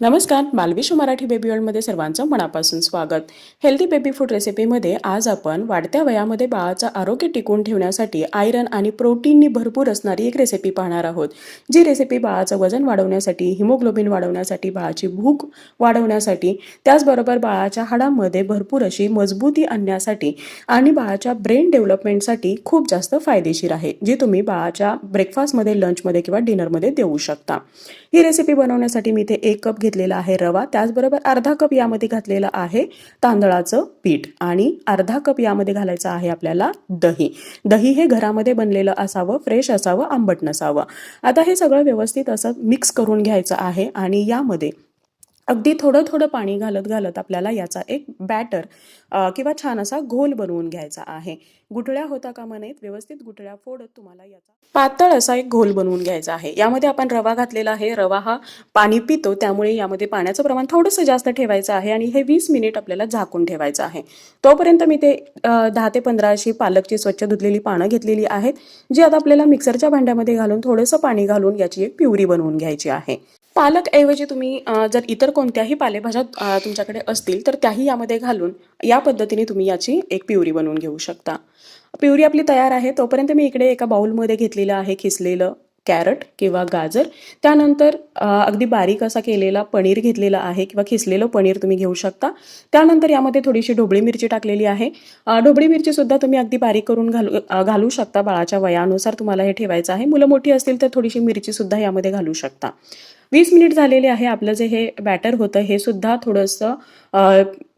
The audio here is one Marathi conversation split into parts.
नमस्कार मालविश मराठी बेबी वर्ल्डमध्ये सर्वांचं मनापासून स्वागत. हेल्दी बेबी फूड रेसिपीमध्ये आज आपण वाढत्या वयामध्ये बाळाचं आरोग्य टिकवून ठेवण्यासाठी आयरन आणि प्रोटीननी भरपूर असणारी एक रेसिपी पाहणार आहोत. जी रेसिपी बाळाचं वजन वाढवण्यासाठी हिमोग्लोबिन वाढवण्यासाठी बाळाची भूक वाढवण्यासाठी त्याचबरोबर बाळाच्या हाडांमध्ये भरपूर अशी मजबूती आणण्यासाठी आणि बाळाच्या ब्रेन डेव्हलपमेंटसाठी खूप जास्त फायदेशीर आहे जी तुम्ही बाळाच्या ब्रेकफास्टमध्ये लंचमध्ये किंवा डिनरमध्ये देऊ शकता. ही रेसिपी बनवण्यासाठी मी इथे एक कप घेतलेला आहे रवा. त्याचबरोबर अर्धा कप यामध्ये घातलेला आहे तांदळाचं पीठ आणि अर्धा कप यामध्ये घालायचं आहे आपल्याला दही. दही हे घरामध्ये बनलेलं असावं फ्रेश असावं आंबट नसावं. आता हे सगळं व्यवस्थित असं मिक्स करून घ्यायचं आहे आणि यामध्ये अगदी थोडं थोडं पाणी घालत घालत आपल्याला याचा एक बॅटर किंवा छान असा घोल बनवून घ्यायचा आहे. गुठळ्या होता कामा नयेत व्यवस्थित गुठळ्या फोडत तुम्हाला याचा पातळ असा एक घोल बनवून घ्यायचा आहे. यामध्ये आपण रवा घातलेला आहे. रवा हा पाणी पितो त्यामुळे यामध्ये पाण्याचं प्रमाण थोडंसं जास्त ठेवायचं आहे आणि हे वीस मिनिट आपल्याला झाकून ठेवायचं आहे. तोपर्यंत मी ते दहा ते पंधरा अशी पालकची स्वच्छ धुतलेली पानं घेतलेली आहेत जी आता आपल्याला मिक्सरच्या भांड्यामध्ये घालून थोडंसं पाणी घालून याची एक प्युरी बनवून घ्यायची आहे. पालकऐवजी तुम्ही जर इतर कोणत्याही पालेभाज्या तुमच्याकडे असतील तर त्याही यामध्ये घालून या पद्धतीने तुम्ही याची एक प्युरी बनवून घेऊ शकता. प्युरी आपली तयार आहे तोपर्यंत मी इकडे एका बाउलमध्ये घेतलेलं आहे खिसलेलं कॅरट किंवा गाजर. त्यानंतर अगदी बारीक असा केलेला पनीर घेतलेला आहे किंवा खिसलेलं पनीर तुम्ही घेऊ शकता. त्यानंतर यामध्ये थोडीशी ढोबळी मिरची टाकलेली आहे. ढोबळी मिरचीसुद्धा तुम्ही अगदी बारीक करून घालू घालू शकता बाळाच्या वयानुसार तुम्हाला हे ठेवायचं आहे. मुलं मोठी असतील तर थोडीशी मिरचीसुद्धा यामध्ये घालू शकता. वीस मिनिट झालेले आहे आपलं जे हे बॅटर होतं हे सुद्धा थोडंसं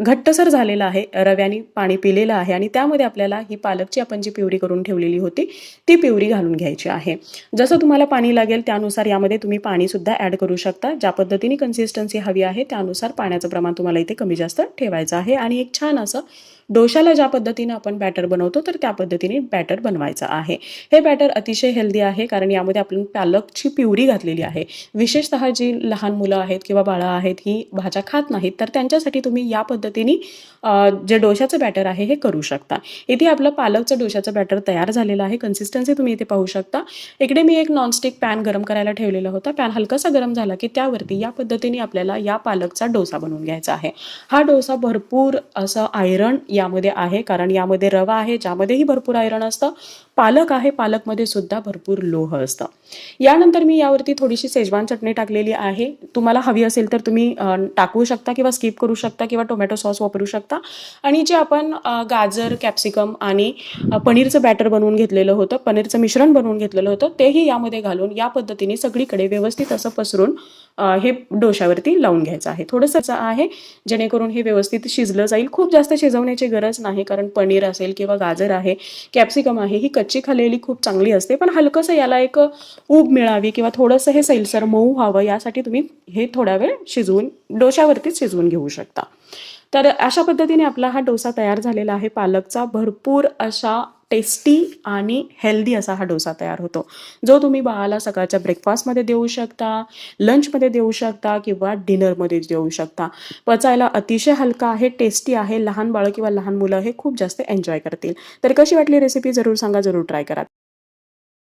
घट्टसर झालेलं आहे. रव्याने पाणी पिलेलं आहे आणि त्यामध्ये आपल्याला ही पालकची आपण जी पिवरी करून ठेवलेली होती ती पिवरी घालून घ्यायची आहे. जसं तुम्हाला पाणी लागेल त्यानुसार यामध्ये तुम्ही पाणीसुद्धा ॲड करू शकता. ज्या पद्धतीने कन्सिस्टन्सी हवी आहे त्यानुसार पाण्याचं प्रमाण तुम्हाला इथे कमी जास्त ठेवायचं आहे. आणि एक छान असं डोशाला ज्या पद्धतीनं आपण बॅटर बनवतो तर त्या पद्धतीने बॅटर बनवायचं आहे. हे बॅटर अतिशय हेल्दी आहे कारण यामध्ये आपण पालकची प्युरी घातलेली आहे. विशेषतः जी लहान मुलं आहेत किंवा बाळं आहेत ही भाज्या खात नाहीत तर त्यांच्यासाठी तुम्ही या पद्धतीने जे डोशाचं बॅटर आहे हे करू शकता. इथे आपलं पालकचं डोशाचं बॅटर तयार झालेलं आहे. कन्सिस्टन्सी तुम्ही इथे पाहू शकता. इकडे मी एक नॉनस्टिक पॅन गरम करायला ठेवलेला होता. पॅन हलकासा गरम झाला की त्यावरती या पद्धतीने आपल्याला या पालकचा डोसा बनवून घ्यायचा आहे. हा डोसा भरपूर असं आयरन यामध्ये आहे. कारण यामध्ये रवा आहे ज्यामध्येही भरपूर आयरन असतं. पालक आहे पालकमध्ये सुद्धा भरपूर लोह असतं. यानंतर मी यावरती थोडीशी सेजवान चटणी टाकलेली आहे. तुम्हाला हवी असेल तर तुम्ही टाकू शकता किंवा स्किप करू शकता किंवा टोमॅटो सॉस वापरू शकता. आणि जे आपण गाजर कॅप्सिकम आणि पनीरचं बॅटर बनवून घेतलेलं होतं पनीरचं मिश्रण बनवून घेतलेलं होतं तेही यामध्ये घालून या पद्धतीने सगळीकडे व्यवस्थित असं पसरून हे डोशावरती लावून घ्यायचं आहे. थोडंसं आहे जेणेकरून हे व्यवस्थित शिजलं जाईल. खूप जास्त शिजवण्याची गरज नाही कारण पनीर असेल किंवा गाजर आहे कॅप्सिकम आहे ही कच्ची खाल्लेली खूप चांगली असते. पण हलकंसं याला एक ऊब मिळावी किंवा थोडंसं हे सैलसर मऊ व्हावं यासाठी तुम्ही हे थोडा वेळ शिजवून डोशावरतीच शिजवून घेऊ शकता. तर अशा पद्धतीने आपला हा डोसा तयार झालेला आहे. पालकचा भरपूर अशा टेस्टी आणि हेल्दी असा हा डोसा तयार होतो. जो तुम्ही बाळाला सकाळच्या ब्रेकफास्टमध्ये देऊ शकता लंचमध्ये देऊ शकता किंवा डिनरमध्ये देऊ शकता. पचायला अतिशय हलका आहे टेस्टी आहे लहान बाळं किंवा लहान मुलं हे खूप जास्त एन्जॉय करतील. तर कशी वाटली रेसिपी जरूर सांगा जरूर ट्राय करा.